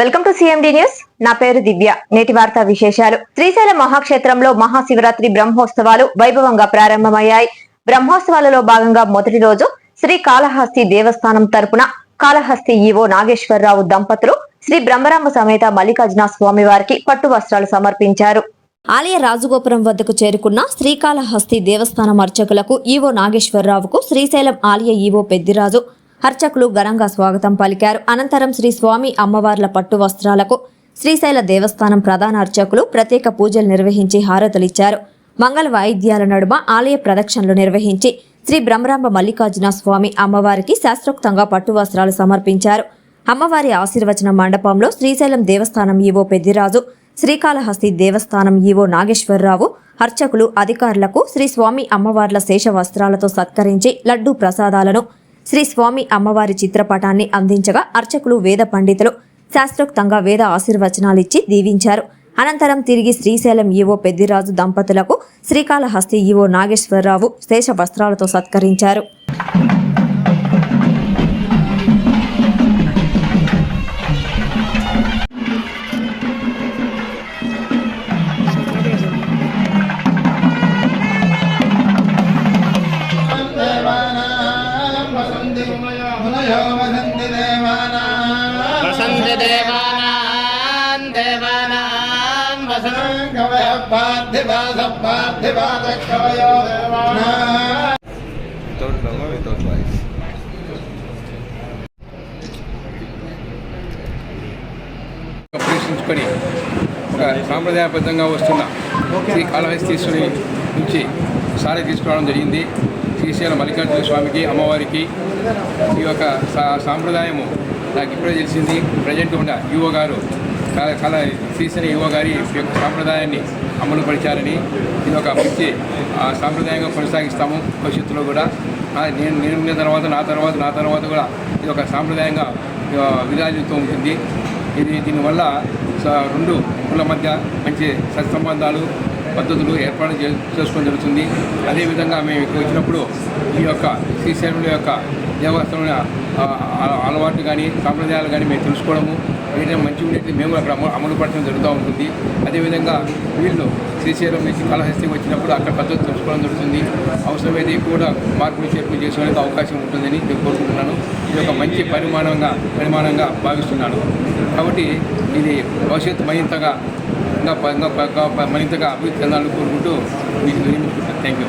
Welcome to CMD news నా పేరు దివ్య. నేటి వార్తా విశేషాలు. శ్రీశైలం మహాక్షేత్రంలో మహాశివరాత్రి బ్రహ్మోత్సవాలు వైభవంగా ప్రారంభమయ్యాయి. బ్రహ్మోత్సవాలలో భాగంగా మొదటి రోజు శ్రీ కాళహస్తి దేవస్థానం తరపున కాళహస్తి ఈవో నాగేశ్వరరావు దంపతులు శ్రీ బ్రహ్మరామ సమేత మల్లికార్జున స్వామి వారికి పట్టు వస్త్రాలు సమర్పించారు. ఆలయ రాజగోపురం వద్దకు చేరుకున్న శ్రీకాళహస్తి దేవస్థానం అర్చకులకు ఈవో నాగేశ్వరరావుకు శ్రీశైలం ఆలయ ఈవో పెద్దిరాజు అర్చకులు ఘనంగా స్వాగతం పలికారు. అనంతరం శ్రీ స్వామి అమ్మవార్ల పట్టు వస్త్రాలకు శ్రీశైల దేవస్థానం ప్రధాన అర్చకులు ప్రత్యేక పూజలు నిర్వహించి హారతులిచ్చారు. మంగళ వాయిద్యాల నడుమ ఆలయ ప్రదక్షిణలు నిర్వహించి శ్రీ బ్రహ్మరాంబ మల్లికార్జున స్వామి అమ్మవారికి శాస్త్రోక్తంగా పట్టు వస్త్రాలు సమర్పించారు. అమ్మవారి ఆశీర్వచన మండపంలో శ్రీశైలం దేవస్థానం ఈవో పెద్దిరాజు శ్రీకాళహస్తి దేవస్థానం ఈవో నాగేశ్వరరావు అర్చకులు అధికారులకు శ్రీ స్వామి అమ్మవార్ల శేష వస్త్రాలతో సత్కరించి లడ్డూ ప్రసాదాలను శ్రీ స్వామి అమ్మవారి చిత్రపటాన్ని అందించగా అర్చకులు వేద పండితులు శాస్త్రోక్తంగా వేద ఆశీర్వచనాలిచ్చి దీవించారు. అనంతరం తిరిగి శ్రీశైలం ఈవో పెద్దిరాజు దంపతులకు శ్రీకాళహస్తి ఈవో నాగేశ్వరరావు శేష వస్త్రాలతో సత్కరించారు. वसन्ति देवानां देवानां वसन्ति पार्थिवासपार्थिवासकवयो without logo, without voice. ప్రదర్శించుకొని ఒక సాంప్రదాయబద్ధంగా వస్తున్న శ్రీ కాళహస్తీశ్వరి నుంచి సారి తీసుకురావడం జరిగింది శ్రీశైల మల్లికార్జున స్వామికి అమ్మవారికి ఈ యొక్క సా- సాంప్రదాయము నాకు ఇప్పుడే తెలిసింది. ప్రజెంట్ ఉన్న యువ గారు కళ కళ శ్రీశైల యువ గారి యొక్క సాంప్రదాయాన్ని అమలు పరిచారని ఇది ఒక మంచి సాంప్రదాయంగా కొనసాగిస్తాము భవిష్యత్తులో కూడా. నేను నేను తర్వాత నా తర్వాత నా తర్వాత కూడా ఇది ఒక సాంప్రదాయంగా విరాజిస్తూ ఉంటుంది. ఇది దీనివల్ల స- రెండు కుల మధ్య మంచి సత్సంబంధాలు పద్ధతులు ఏర్పాటు చే చేసుకోవడం జరుగుతుంది. అదేవిధంగా మేము ఇక్కడ వచ్చినప్పుడు ఈ యొక్క శ్రీశైలం యొక్క దేవస్థానం అలవాట్లు కానీ సాంప్రదాయాలు కానీ మేము తెలుసుకోవడము ఏదైనా మంచి ఉండేది మేము అక్కడ అమలు అమలు పరచడం జరుగుతూ ఉంటుంది. అదేవిధంగా వీళ్ళు శ్రీశైలం నుంచి కాళహస్తి వచ్చినప్పుడు అక్కడ పద్ధతి తెలుసుకోవడం జరుగుతుంది. అవసరమైతే కూడా మార్పులు చేర్పులు చేసుకోవడానికి అవకాశం ఉంటుందని నేను కోరుకుంటున్నాను. ఇది ఒక మంచి పరిమాణంగా పరిమాణంగా భావిస్తున్నాను. కాబట్టి ఇది భవిష్యత్తు మరింతగా ఇంకా మరింతగా అభివృద్ధి చెందాలని కోరుకుంటూ మీకు థ్యాంక్ యూ.